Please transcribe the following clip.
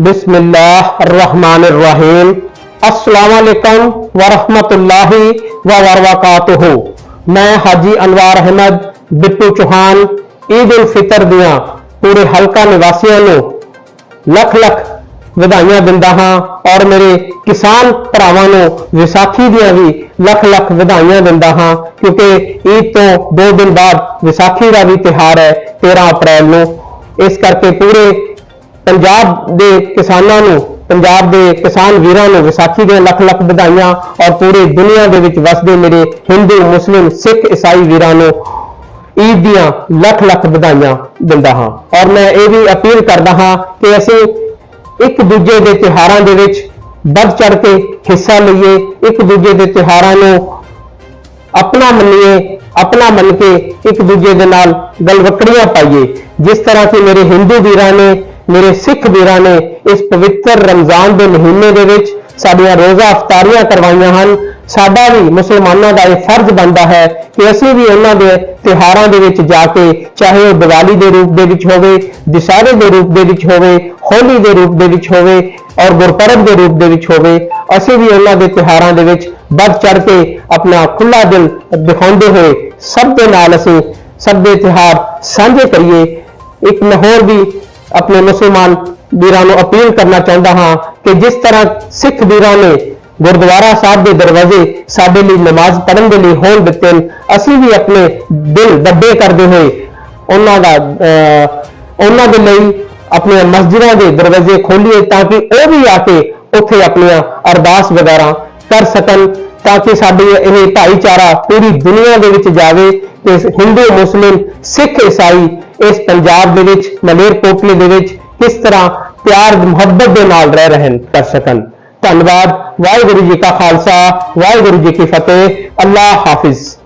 बिस्मिल्लाहिर्रहमानिर्रहीम अस्सलाम वालेकुम वरहमतुल्लाहि व बरकातुहू मैं हाजी अनवार अहमद बिट्टू चौहान ईद उल ਫਿਤਰ ਦੀਆਂ ਪੂਰੇ ਹਲਕਾ ਨਿਵਾਸੀਆਂ ਨੂੰ ਲੱਖ ਲੱਖ ਵਧਾਈਆਂ ਦਿੰਦਾ ਹਾਂ ਔਰ ਮੇਰੇ ਕਿਸਾਨ ਭਰਾਵਾਂ ਨੂੰ ਵਿਸਾਖੀ ਦੀਆਂ ਵੀ ਲੱਖ ਲੱਖ ਵਧਾਈਆਂ ਦਿੰਦਾ ਹਾਂ ਕਿਉਂਕਿ ਈਦ ਤੋਂ 2 ਦਿਨ ਬਾਅਦ ਵਿਸਾਖੀ ਦਾ ਵੀ ਤਿਹਾਰ ਹੈ 13 ਅਪ੍ਰੈਲ ਨੂੰ ਇਸ ਕਰਕੇ ਪੂਰੇ ਪੰਜਾਬ ਦੇ ਕਿਸਾਨਾਂ ਨੂੰ, ਪੰਜਾਬ ਦੇ ਕਿਸਾਨ ਵੀਰਾਂ ਨੂੰ ਵਿਸਾਖੀ ਦੀਆਂ ਲੱਖ ਲੱਖ ਵਧਾਈਆਂ ਔਰ ਪੂਰੀ ਦੁਨੀਆ ਦੇ ਵਿੱਚ ਵਸਦੇ ਮੇਰੇ ਹਿੰਦੂ, ਮੁਸਲਿਮ, ਸਿੱਖ, ਈਸਾਈ ਵੀਰਾਂ ਨੂੰ ਈਦ ਦੀਆਂ ਲੱਖ ਲੱਖ ਵਧਾਈਆਂ ਦਿੰਦਾ ਹਾਂ। ਔਰ ਮੈਂ ਇਹ ਵੀ ਅਪੀਲ ਕਰਦਾ ਹਾਂ ਕਿ ਅਸੀਂ ਇੱਕ ਦੂਜੇ ਦੇ ਤਿਉਹਾਰਾਂ ਦੇ ਵਿੱਚ ਵੱਧ ਚੜ ਕੇ ਹਿੱਸਾ ਲਈਏ, ਇੱਕ ਦੂਜੇ ਦੇ ਤਿਉਹਾਰਾਂ ਨੂੰ ਆਪਣਾ ਮੰਨੀਏ, ਆਪਣਾ ਮੰਨ ਕੇ ਇੱਕ ਦੂਜੇ ਦੇ ਨਾਲ ਗਲਵਕੜੀਆਂ ਪਾਈਏ। ਜਿਸ ਤਰ੍ਹਾਂ ਕਿ ਮੇਰੇ ਹਿੰਦੂ ਵੀਰਾਂ ਨੇ ਮੇਰੇ ਸਿੱਖ ਵੀਰਾਂ ਨੇ ਇਸ ਪਵਿੱਤਰ ਰਮਜ਼ਾਨ ਦੇ ਮਹੀਨੇ ਦੇ ਵਿੱਚ ਸਾਡੀਆਂ ਰੋਜ਼ਾ ਅਫਤਾਰੀਆਂ ਕਰਵਾਈਆਂ ਹਨ। ਸਾਡਾ ਵੀ ਮੁਸਲਮਾਨਾਂ ਦਾ ਇਹ ਫਰਜ਼ ਬਣਦਾ ਹੈ ਕਿ ਅਸੀਂ ਵੀ ਉਹਨਾਂ ਦੇ ਤਿਉਹਾਰਾਂ ਦੇ ਵਿੱਚ ਜਾ ਕੇ ਚਾਹੇ ਉਹ ਦੀਵਾਲੀ ਦੇ ਰੂਪ ਦੇ ਵਿੱਚ ਹੋਵੇ, ਦੁਸਹਿਰੇ ਦੇ ਰੂਪ ਦੇ ਵਿੱਚ ਹੋਵੇ, ਹੋਲੀ ਦੇ ਰੂਪ ਦੇ ਵਿੱਚ ਹੋਵੇ ਔਰ ਗੁਰਪੁਰਬ ਦੇ ਰੂਪ ਦੇ ਵਿੱਚ ਹੋਵੇ, ਅਸੀਂ ਵੀ ਉਹਨਾਂ ਦੇ ਤਿਉਹਾਰਾਂ ਦੇ ਵਿੱਚ ਵੱਧ ਚੜ ਕੇ ਆਪਣਾ ਖੁੱਲਾ ਦਿਲ ਦਿਖਾਉਂਦੇ ਹੋਏ ਸਭ ਦੇ ਨਾਲ ਅਸੀਂ ਸਭ ਦੇ ਤਿਉਹਾਰ ਸਾਂਝੇ ਕਰੀਏ। ਇੱਕ ਮੈਂ ਵੀ ਆਪਣੇ ਮੁਸਲਮਾਨ ਵੀਰਾਂ ਨੂੰ ਅਪੀਲ ਕਰਨਾ ਚਾਹੁੰਦਾ ਹਾਂ ਕਿ ਜਿਸ ਤਰ੍ਹਾਂ ਸਿੱਖ ਵੀਰਾਂ ਨੇ ਗੁਰਦੁਆਰਾ ਸਾਹਿਬ ਦੇ ਦਰਵਾਜ਼ੇ ਸਾਡੇ ਲਈ ਨਮਾਜ਼ ਪੜ੍ਹਨ ਦੇ ਲਈ ਹੋਣ ਦਿੱਤੇ ਅਸੀਂ ਵੀ ਆਪਣੇ ਦਿਲ ਵੱਡੇ ਕਰਦੇ ਹੋਏ ਉਹਨਾਂ ਦਾ ਅਹ, ਉਹਨਾਂ ਦੇ ਲਈ ਆਪਣੀਆਂ ਮਸਜਿਦਾਂ ਦੇ ਦਰਵਾਜ਼ੇ ਖੋਲੀਏ ਤਾਂ ਕਿ ਉਹ ਵੀ ਆ ਕੇ ਉੱਥੇ ਆਪਣੀਆਂ ਅਰਦਾਸ ਵਗੈਰਾ ਕਰ ਸਕਣ। ਤਾਂ ਕਿ ਸਾਡੀ ਇਹ ਭਾਈਚਾਰਾ ਪੂਰੀ ਦੁਨੀਆ ਦੇ ਵਿੱਚ ਜਾਵੇ ਤੇ ਹਿੰਦੂ, ਮੁਸਲਿਮ, ਸਿੱਖ, ਈਸਾਈ ਇਸ ਪੰਜਾਬ ਦੇ ਵਿੱਚ ਮਲੇਰਕੋਟਲੇ ਦੇ ਵਿੱਚ ਕਿਸ ਤਰ੍ਹਾਂ ਪਿਆਰ, ਮੁਹੱਬਤ ਦੇ ਨਾਲ ਰਹਿ ਰਹਿਣ ਕਰ ਸਕਣ। ਧੰਨਵਾਦ। ਵਾਹਿਗੁਰੂ ਜੀ ਕਾ ਖਾਲਸਾ, ਵਾਹਿਗੁਰੂ ਜੀ ਕੀ ਫਤਿਹ। ਅੱਲਾ ਹਾਫਿਜ਼।